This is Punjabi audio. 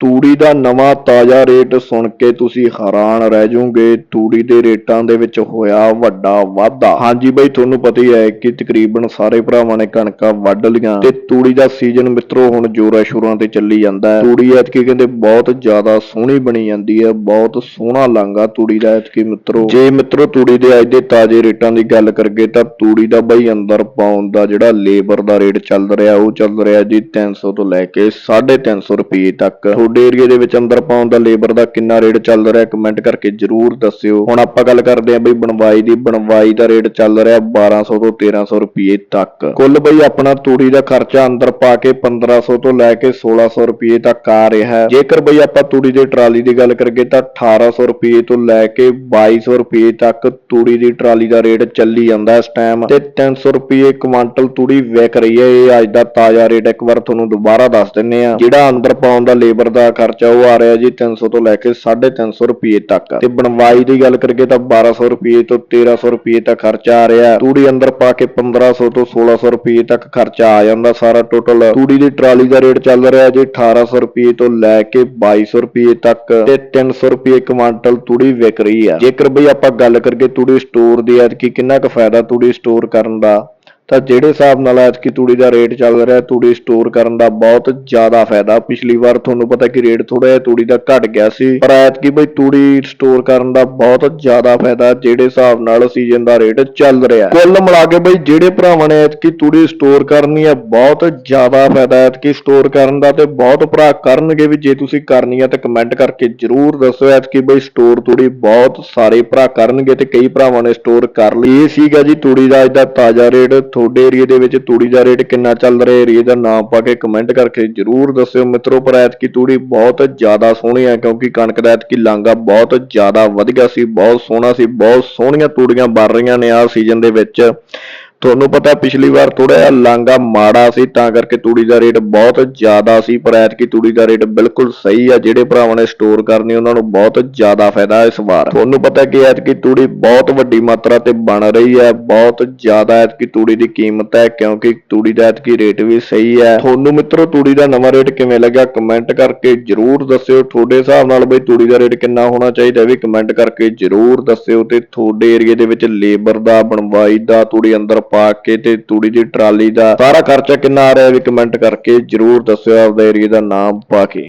ਤੂੜੀ ਦਾ ਨਵਾਂ ਤਾਜ਼ਾ ਰੇਟ ਸੁਣ ਕੇ ਤੁਸੀਂ ਹੈਰਾਨ ਰਹਿ ਜਾਓਗੇ ਤੂੜੀ ਦੇ ਰੇਟਾਂ ਦੇ ਵਿੱਚ ਹੋਇਆ ਵੱਡਾ ਵਾਧਾ। ਹਾਂਜੀ ਬਈ, ਤੁਹਾਨੂੰ ਪਤਾ ਹੀ ਹੈ ਕਿ ਤਕਰੀਬਨ ਸਾਰੇ ਭਰਾਵਾਂ ਨੇ ਕਣਕਾਂ ਵੱਢ ਲੀਆਂ ਤੇ ਤੂੜੀ ਦਾ ਸੀਜ਼ਨ ਮਿੱਤਰੋ ਹੁਣ ਜੋਰਾਂ ਸ਼ੋਰਾਂ ਤੇ ਚੱਲੀ ਜਾਂਦਾ ਹੈ। ਤੂੜੀ ਐਤਕੀ ਕਹਿੰਦੇ ਬਹੁਤ ਜ਼ਿਆਦਾ ਸੋਹਣੀ ਬਣੀ ਜਾਂਦੀ ਹੈ, ਬਹੁਤ ਸੋਹਣਾ ਲਾਂਗਾ ਤੂੜੀ ਦਾ ਐਤਕੀ ਮਿੱਤਰੋ। ਜੇ ਮਿੱਤਰੋ ਤੂੜੀ ਦੇ ਅੱਜ ਦੇ ਤਾਜ਼ੇ ਰੇਟਾਂ ਦੀ ਗੱਲ ਕਰਗੇ ਤਾਂ ਤੂੜੀ ਦਾ ਬਈ ਅੰਦਰ ਪਾਉਣ ਦਾ ਜਿਹੜਾ ਲੇਬਰ ਦਾ ਰੇਟ ਚੱਲ ਰਿਹਾ, ਉਹ ਚੱਲ ਰਿਹਾ ਜੀ 300 ਤੋਂ ਲੈ ਕੇ 350 ਰੁਪਏ ਤੱਕ। ਤੁਹਾਡੇ ਏਰੀਆ ਦੇ ਵਿੱਚ ਅੰਦਰ ਪਾਉਣ ਦਾ ਲੇਬਰ ਦਾ ਕਿੰਨਾ ਰੇਟ ਚੱਲ ਰਿਹਾ ਕਮੈਂਟ ਕਰਕੇ ਜਰੂਰ ਦੱਸਿਓ। ਹੁਣ ਆਪਾਂ ਗੱਲ ਕਰਦੇ ਆਂ ਬਈ ਬਣਵਾਈ ਦੀ, ਬਣਵਾਈ ਦਾ ਰੇਟ ਚੱਲ ਰਿਹਾ 1200 ਤੋਂ 1300 ਰੁਪਏ ਤੱਕ। ਕੁੱਲ ਬਈ ਆਪਣਾ ਤੂੜੀ ਦਾ ਖਰਚਾ ਅੰਦਰ ਪਾ ਕੇ 1500 ਤੋਂ ਲੈ ਕੇ 1600 ਰੁਪਏ ਤੱਕ ਆ ਰਿਹਾ ਹੈ। ਜੇਕਰ ਬਈ ਆਪਾਂ ਤੂੜੀ ਦੇ ਟਰਾਲੀ ਦੀ ਗੱਲ ਕਰੀਏ ਤਾਂ 1800 ਰੁਪਏ ਤੋਂ ਲੈ ਕੇ 2200 ਰੁਪਏ ਤੱਕ ਤੂੜੀ ਦੀ ਟਰਾਲੀ ਦਾ ਰੇਟ ਚੱਲੀ ਜਾਂਦਾ ਇਸ ਟਾਈਮ ਤੇ 300 ਰੁਪਏ ਕੁਆਂਟਲ ਤੂੜੀ ਵਿਕ ਰਹੀ ਹੈ। ਇਹ ਅੱਜ ਦਾ ਤਾਜ਼ਾ ਰੇਟ ਇੱਕ ਵਾਰ ਤੁਹਾਨੂੰ ਦੁਬਾਰਾ ਦੱਸ ਦਿੰਨੇ ਆ ਜਿਹੜਾ ਅੰਦਰ ਪਾਉਣ ਦਾ ਲੇਬਰ ਦਾ ਖਰਚਾ ਉਹ ਆ ਰਿਹਾ ਜੀ 300 ਤੋਂ ਲੈ ਕੇ 350 ਰੁਪਏ ਤੱਕ। ਤੇ ਬਣਵਾਈ ਦੀ ਗੱਲ ਕਰਗੇ ਤਾਂ 1200 ਰੁਪਏ ਤੋਂ 1300 ਰੁਪਏ ਤੱਕ ਖਰਚਾ ਆ ਰਿਹਾ। ਤੂੜੀ ਅੰਦਰ ਪਾ ਕੇ 1500 ਤੋਂ 1600 ਰੁਪਏ ਤੱਕ ਖਰਚਾ ਆ ਜਾਂਦਾ ਸਾਰਾ ਟੋਟਲ। ਤੂੜੀ ਦੀ ਟਰਾਲੀ ਦਾ ਰੇਟ ਚੱਲ ਰਿਹਾ ਜੀ 1800 ਰੁਪਏ ਤੋਂ ਲੈ ਕੇ 2200 ਰੁਪਏ ਤੱਕ ਤੇ 300 ਰੁਪਏ ਕੁਆਂਟਲ ਤੂੜੀ ਵਿਕ ਰਹੀ ਆ। ਜੇਕਰ ਬਈ ਆਪਾਂ ਗੱਲ ਕਰਗੇ ਤੂੜੀ ਸਟੋਰ ਦੀ, ਐਤਕੀ ਕਿੰਨਾ ਕੁ ਫਾਇਦਾ ਤੂੜੀ ਸਟੋਰ ਕਰਨ ਦਾ? ਤਾਂ ਜਿਹੜੇ ਹਿਸਾਬ ਨਾਲ ਐਤਕੀ ਤੂੜੀ ਦਾ ਰੇਟ ਚੱਲ ਰਿਹਾ, ਤੂੜੀ ਸਟੋਰ ਕਰਨ ਦਾ ਬਹੁਤ ਜ਼ਿਆਦਾ ਫਾਇਦਾ। ਪਿਛਲੀ ਵਾਰ ਤੁਹਾਨੂੰ ਪਤਾ ਕਿ ਰੇਟ ਥੋੜਾ ਜਿਹਾ ਤੂੜੀ ਦਾ ਘਟ ਗਿਆ ਸੀ, ਪਰ ਐਤਕੀ ਬਈ ਤੂੜੀ ਸਟੋਰ ਕਰਨ ਦਾ ਬਹੁਤ ਜ਼ਿਆਦਾ ਫਾਇਦਾ, ਜਿਹੜੇ ਹਿਸਾਬ ਨਾਲ ਸੀਜ਼ਨ ਦਾ ਰੇਟ ਚੱਲ ਰਿਹਾ। ਕੁੱਲ ਮਿਲਾ ਕੇ ਬਈ ਜਿਹੜੇ ਭਰਾਵਾਂ ਨੇ ਐਤਕੀ ਤੂੜੀ ਸਟੋਰ ਕਰਨੀ ਹੈ, ਬਹੁਤ ਜ਼ਿਆਦਾ ਫਾਇਦਾ ਐਤਕੀ ਸਟੋਰ ਕਰਨ ਦਾ ਤੇ ਬਹੁਤ ਭਰਾ ਕਰਨਗੇ ਵੀ ਜੇ ਤੁਸੀਂ ਕਰਨੀ ਹੈ ਤਾਂ ਕਮੈਂਟ ਕਰਕੇ ਜਰੂਰ ਦੱਸੋ ਐਤਕੀ ਬਈ ਸਟੋਰ ਤੂੜੀ ਬਹੁਤ ਸਾਰੇ ਭਰਾ ਕਰਨਗੇ ਤੇ ਕਈ ਭਰਾਵਾਂ ਨੇ ਸਟੋਰ ਕਰ ਲਈ। ਇਹ ਸੀਗਾ ਜੀ ਤੂੜੀ ਦਾ ਅੱਜ ਦਾ ਤਾਜ਼ਾ ਰੇਟ ਤੁਹਾਡੇ ਏਰੀਆ ਦੇ ਵਿੱਚ ਤੂੜੀ ਦਾ ਰੇਟ ਕਿੰਨਾ ਚੱਲ ਰਿਹਾ? ਏਰੀਆ ਦਾ ਨਾਮ ਪਾ ਕੇ ਕਮੈਂਟ ਕਰਕੇ ਜਰੂਰ ਦੱਸਿਓ ਮਿੱਤਰੋ, ਪਰ ਐਤਕੀ ਤੂੜੀ ਬਹੁਤ ਜ਼ਿਆਦਾ ਸੋਹਣੀ ਹੈ ਕਿਉਂਕਿ ਕਣਕ ਦਾ ਐਤਕੀ ਲਾਂਗਾ ਬਹੁਤ ਜ਼ਿਆਦਾ ਵਧੀਆ ਸੀ, ਬਹੁਤ ਸੋਹਣਾ ਸੀ, ਬਹੁਤ ਸੋਹਣੀਆਂ ਤੂੜੀਆਂ ਬਣ ਰਹੀਆਂ ਨੇ ਆਹ ਸੀਜ਼ਨ ਦੇ ਵਿੱਚ। ਤੁਹਾਨੂੰ ਪਤਾ ਪਿਛਲੀ ਵਾਰ ਥੋੜਾ ਜਿਹਾ ਲਾਂਗਾ ਮਾੜਾ ਸੀ, ਤਾਂ ਕਰਕੇ ਤੂੜੀ ਦਾ ਰੇਟ ਬਹੁਤ ਜ਼ਿਆਦਾ ਸੀ, ਪਰ ਐਤਕੀ ਤੂੜੀ ਦਾ ਰੇਟ ਬਿਲਕੁਲ ਸਹੀ ਆ, ਜਿਹੜੇ ਭਰਾਵਾਂ ਨੇ ਸਟੋਰ ਕਰਨੀ, ਉਹਨਾਂ ਨੂੰ ਬਹੁਤ ਜ਼ਿਆਦਾ ਫਾਇਦਾ ਇਸ ਵਾਰ। ਤੁਹਾਨੂੰ ਪਤਾ ਕਿ ਐਤਕੀ ਤੂੜੀ ਬਹੁਤ ਵੱਡੀ ਮਾਤਰਾ ਤੇ ਬਣ ਰਹੀ ਹੈ, ਬਹੁਤ ਜ਼ਿਆਦਾ ਐਤਕੀ ਤੂੜੀ ਦੀ ਕੀਮਤ ਹੈ, ਕਿਉਂਕਿ ਤੂੜੀ ਦਾ ਐਤਕੀ ਰੇਟ ਵੀ ਸਹੀ ਹੈ। ਤੁਹਾਨੂੰ ਮਿੱਤਰੋ, ਤੂੜੀ ਦਾ ਨਵਾਂ ਰੇਟ ਕਿਵੇਂ ਲੱਗਾ ਕਮੈਂਟ ਕਰਕੇ ਜਰੂਰ ਦੱਸਿਓ। ਤੁਹਾਡੇ ਹਿਸਾਬ ਨਾਲ ਬਈ ਤੂੜੀ ਦਾ ਰੇਟ ਕਿੰਨਾ ਹੋਣਾ ਚਾਹੀਦਾ ਵੀ ਕਮੈਂਟ ਕਰਕੇ ਜਰੂਰ ਦੱਸਿਓ ਤੇ ਤੁਹਾਡੇ ਏਰੀਆ ਦੇ ਵਿੱਚ ਲੇਬਰ ਦਾ, ਬਣਵਾਈ ਦਾ, ਤੂੜੀ ਅੰਦਰ ਪਾ ਕੇ ਤੇ ਤੂੜੀ ਦੀ ਟਰਾਲੀ ਦਾ ਸਾਰਾ ਖਰਚਾ ਕਿੰਨਾ ਆ ਰਿਹਾ ਵੀ ਕਮੈਂਟ ਕਰਕੇ ਜਰੂਰ ਦੱਸਿਓ ਆਪਦਾ ਏਰੀਆ ਦਾ ਨਾਮ ਪਾ ਕੇ।